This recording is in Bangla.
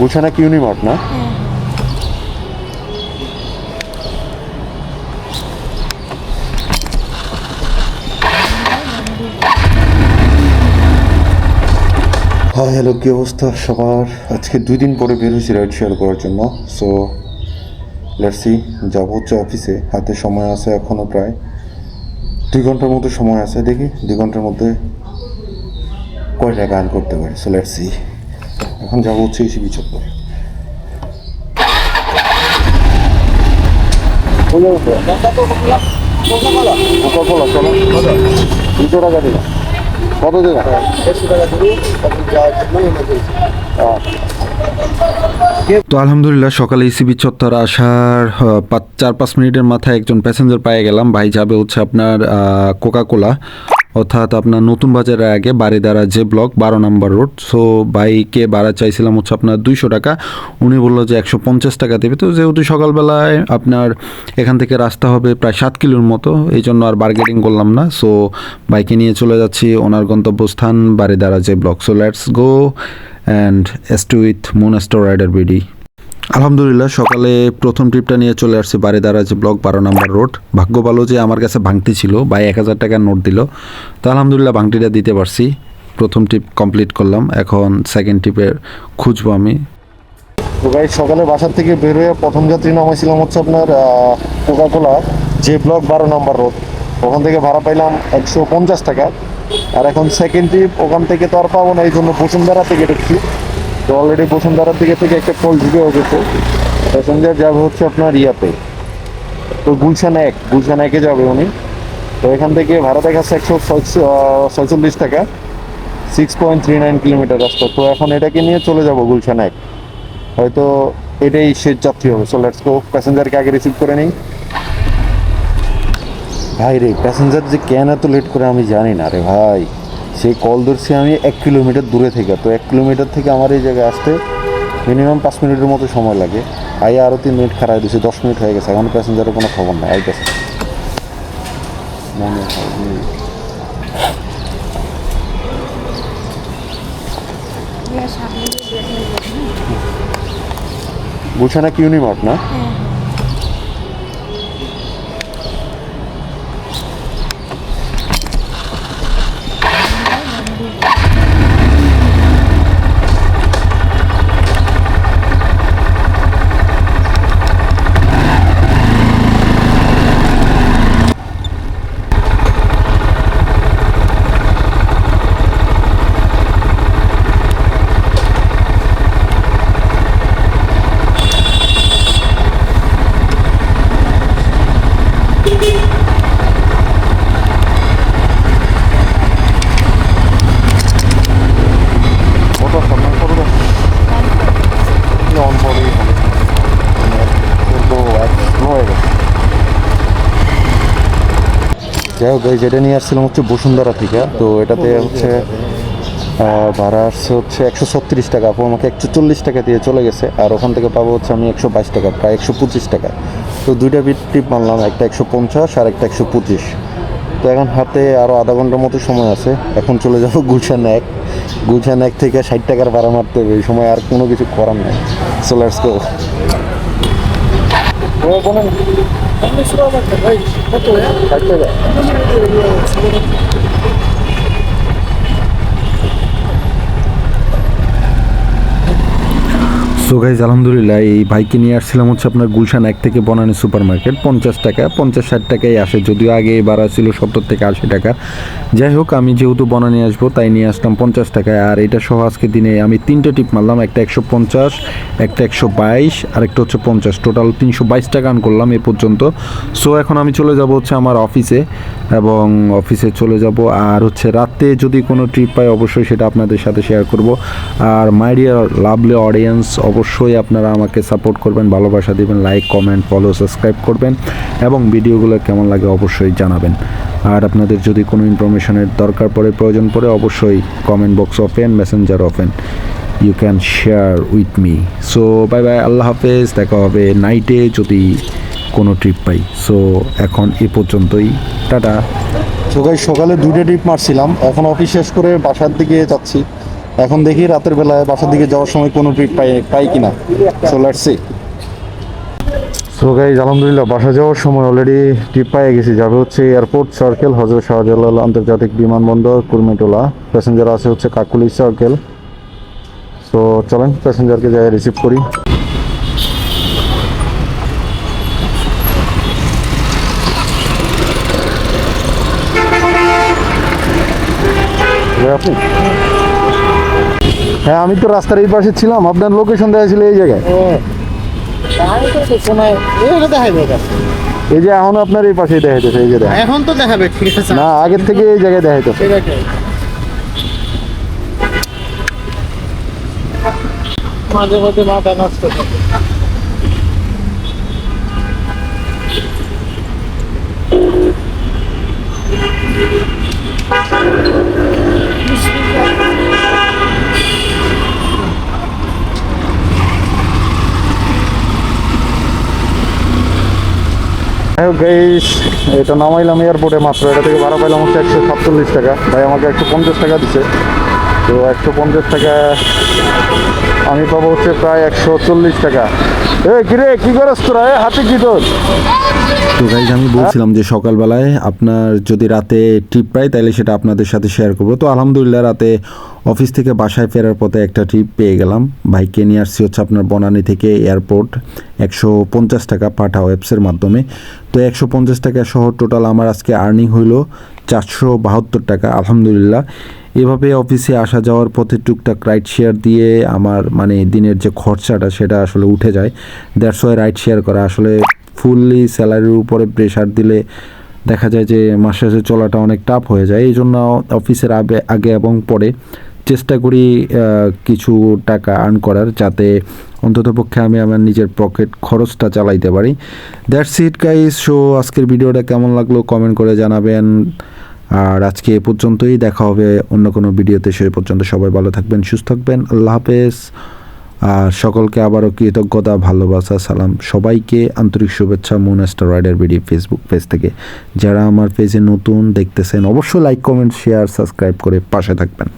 গুলশানা কিউনিমার্ট না? হ্যাঁ হ্যালো, কী অবস্থা সবার? আজকে দুই দিন পরে বের হয়েছি রাইড শেয়ার করার জন্য। সো লেটসি যাব হচ্ছে অফিসে হাতে সময় আছে এখনও প্রায় দুই ঘণ্টার মতো সময় আছে। দেখি, দুই ঘণ্টার মধ্যে কয়টা গান করতে পারি। সো লেটসি হচ্ছে টাকা দিলাম কত দিলাম তো আলহামদুলিল্লাহ, সকালে ইসিবি চত্বর আসার চার, পাঁচ মিনিটের মাথায় একজন প্যাসেঞ্জার পেয়ে গেলাম। ভাই যাবে হচ্ছে আপনার কোকা কোলা অর্থাৎ আপনার নতুন বাজারের আগে বাড়িদারা যে ব্লক, বারো নম্বর রোড। সো বাইকে ভাড়া চাইছিলাম হচ্ছে আপনার দুইশো টাকা। উনি বলল যে একশো পঞ্চাশ টাকা দেবে। তো যেহেতু সকালবেলায় আপনার এখান থেকে রাস্তা হবে প্রায় সাত কিলোর মতো, এই জন্য আর বার্গেটিং করলাম না। সো বাইকে নিয়ে চলে যাচ্ছি ওনার গন্তব্যস্থান বাড়িদারা যে block. So let's go and S to with মুনাস্টোর rider BD আলহামদুলিল্লাহ, সকালে প্রথম ট্রিপটা নিয়ে চলে আসছি বাড়িদারা যে ব্লক বারো নাম্বার রোড। ভাগ্য ভালো যে আমার কাছে ভাঙতি ছিল, ভাই এক হাজার টাকার নোট দিল। তো আলহামদুলিল্লাহ ভাঙতিটা দিতে পারছি। প্রথম ট্রিপ কমপ্লিট করলাম, এখন সেকেন্ড ট্রিপের খুঁজবো আমি। তো গাই সকালে বাসার থেকে বের হয়ে প্রথম যাত্রী নামাইছিলাম হচ্ছে আপনার কোকাকোলা যে ব্লক বারো নম্বর রোড। ওখান থেকে ভাড়া পাইলাম একশো পঞ্চাশ টাকা। আর এখন সেকেন্ড ট্রিপ ওখান থেকে তো আর পাবো না, এই জন্য বসুন্ধরা থেকে ঢুকছি। তো অলরেডি বসুন্ধরা থেকে থেকে একটা কল ঢুকেও গেছে। প্যাসেঞ্জার যাবে হচ্ছে আপনার ইয়াতে। তো গুলশান এক, গুলশান একে যাবে উনি। তো এখান থেকে ভাড়া দেখাচ্ছে একশো ছয়চল্লিশ টাকা। Six point three nine kilometre রাস্তা। তো এখন এটাকে নিয়ে চলে যাব গুলশান এক। হয়তো এটাই শেষ যাত্রী হবে। সো লেটস গো প্যাসেঞ্জারকে আগে রিসিভ করে নিই। ভাই রে, প্যাসেঞ্জার যে কেন এত লেট করে আমি জানি না রে ভাই। সেই কল ধরছি আমি এক কিলোমিটার দূরে থেকে। তো এক কিলোমিটার থেকে আমার এই জায়গায় আসতে মিনিমাম পাঁচ মিনিটের মতো সময় লাগে। আইয়া আরও তিন মিনিট খারাপ দিয়েছি দশ মিনিট হয়ে গেছে। এখন প্যাসেঞ্জারের কোনো খবর নাই আইতেছে মনে হয়। গুলশানা কিউনিমার্ট না কত সম্মান করবে অন পরেই হবে তো এক হয়ে গেছে যাই হোক যেটা নিয়ে আসছিলাম হচ্ছে বসুন্ধরা থেকে। তো এটাতে হচ্ছে ভাড়া আসছে হচ্ছে একশো ছত্রিশ টাকা। আপু আমাকে একশো চল্লিশ টাকা দিয়ে চলে গেছে, আর ওখান থেকে পাবো হচ্ছে আমি একশো বাইশ টাকা, প্রায় একশো পঁচিশ টাকা। তো দুইটা বিট টিপ মারলাম একটা একশো পঞ্চাশ আর একটা একশো পঁচিশ। তো এখন হাতে আরও আধা ঘণ্টার মতো সময় আছে, এখন চলে যাব গুলশান এক। গুলশান এক থেকে ষাট টাকার ভাড়া মারতে হবে, এই সময় আর কোনো কিছু করার নেই। সো লেটস もうごめん。あんな人はなんかないし、あ。সো গাইজ আলহামদুলিল্লাহ, এই বাইকে নিয়ে আসছিলাম হচ্ছে আপনার গুলশান এক থেকে বনানী সুপার মার্কেট পঞ্চাশ টাকা, পঞ্চাশ ষাট টাকাই আসে, যদিও আগে বাড়া ছিল সত্তর থেকে আশি টাকা। যাই হোক, আমি যেহেতু বনানী আসব, তাই নিয়ে আসলাম পঞ্চাশ টাকায় আর এটা সহ আজকে দিনে আমি তিনটে টিপ মারলাম, একটা একশো পঞ্চাশ, একটা একশো বাইশ, আর একটা হচ্ছে পঞ্চাশ। টোটাল তিনশো বাইশ টাকা আন করলাম এ পর্যন্ত। সো এখন আমি চলে যাব হচ্ছে আমার অফিসে এবং অফিসে চলে যাব। আর হচ্ছে রাতে যদি কোনো ট্রিপ পাই, অবশ্যই সেটা আপনাদের সাথে শেয়ার করব। আর মাই ডিয়ার লাভলি অডিয়েন্স অবশ্যই আপনারা আমাকে সাপোর্ট করবেন, ভালোবাসা দিবেন লাইক কমেন্ট ফলো সাবস্ক্রাইব করবেন এবং ভিডিওগুলো কেমন লাগে অবশ্যই জানাবেন। আর আপনাদের যদি কোনো ইনফরমেশনের দরকার পড়ে, প্রয়োজন পড়ে, অবশ্যই comment box open messenger open you can share with me so bye bye আল্লাহ হাফেজ। দেখা হবে নাইটে যদি কোনো ট্রিপ পাই। সো এখন এ পর্যন্তই। টাটা। সকালে দুইটা ট্রিপ মারছিলাম। এখন অফিস শেষ করে বাসার দিকে যাচ্ছি। এখন দেখি রাতের বেলায় বাসার দিকে যাওয়ার সময় কোনো ট্রিপ পাই পাই কিনা। চলে আসছি সো গাইজ আলহামদুলিল্লাহ, বাসা যাওয়ার সময় অলরেডি ট্রিপ পেয়ে গেছি। যাবে হচ্ছে এয়ারপোর্ট সার্কেল হজরত শাহজালাল আন্তর্জাতিক বিমানবন্দর, কুর্মিটোলা। প্যাসেঞ্জার আছে হচ্ছে কাকুলি সার্কেল সো চলেন প্যাসেঞ্জারকে যাই রিসিভ করি। আপনি। হ্যাঁ আমি তো রাস্তার এই পাশে ছিলাম। আপনার লোকেশন দেওয়া ছিল এই জায়গায়। এই যে এখন আপনার এই পাশেই দেখা যাচ্ছে এই যে দেখা এখন তো দেখাবে ঠিক আছে। না আগের থেকে এই জায়গায় দেখা যাচ্ছে মাঝে মধ্যে মাথা নষ্ট গাইস এটা নামাইলাম এয়ারপোর্টে মাত্র। এটা থেকে ভাড়া পাইলাম হচ্ছে একশো সাতচল্লিশ টাকা। ভাই আমাকে একশো পঞ্চাশ টাকা দিছে। তো একশো পঞ্চাশ টাকা আমি পাবো হচ্ছে প্রায় একশো চল্লিশ টাকা। এ কিরে, কি করস তোরা? হাতে কি তোর? তো গাইজ আমি বলছিলাম যে সকালবেলায় আপনার যদি রাতে ট্রিপ পাই, তাহলে সেটা আপনাদের সাথে শেয়ার করব। তো আলহামদুলিল্লাহ, রাতে অফিস থেকে বাসায় ফেরার পথে একটা ট্রিপ পেয়ে গেলাম। বাইককে নিয়ে আসছি হচ্ছে আপনার বনানী থেকে এয়ারপোর্ট একশো পঞ্চাশ টাকা পাঠা ওয়েবসের মাধ্যমে। তো একশো পঞ্চাশ টাকা সহ টোটাল আমার আজকে আর্নিং হইল চারশো বাহাত্তর টাকা। আলহামদুলিল্লাহ এভাবে অফিসে আসা যাওয়ার পথে টুকটাক রাইড শেয়ার দিয়ে আমার মানে দিনের যে খরচাটা সেটা আসলে উঠে যায়। দ্যাটস ওয়াই রাইড শেয়ার করা। আসলে ফুললি স্যালারির উপরে প্রেশার দিলে দেখা যায় যে মাসে মাসে চলাটা অনেক টাফ হয়ে যায়। এই জন্য অফিসের আগে আগে এবং পরে চেষ্টা করি কিছু টাকা আর্ন করার যাতে অন্ততপক্ষে আমি আমার নিজের পকেট খরচটা চালাইতে পারি। দ্যাটস ইট গাইস সো আজকের ভিডিওটা কেমন লাগল? কমেন্ট করে জানাবেন। আর আজকে এ পর্যন্তই, দেখা হবে অন্য কোনো ভিডিওতে, সে পর্যন্ত সবাই ভালো থাকবেন, সুস্থ থাকবেন, আল্লাহ হাফেজ। আর সকলকে আবারও কৃতজ্ঞতা, ভালোবাসা, সালাম। সবাইকে আন্তরিক শুভেচ্ছা Moon Rider video Facebook page থেকে। যারা আমার পেজে নতুন দেখতেছেন, অবশ্যই লাইক কমেন্ট শেয়ার সাবস্ক্রাইব করে পাশে থাকবেন।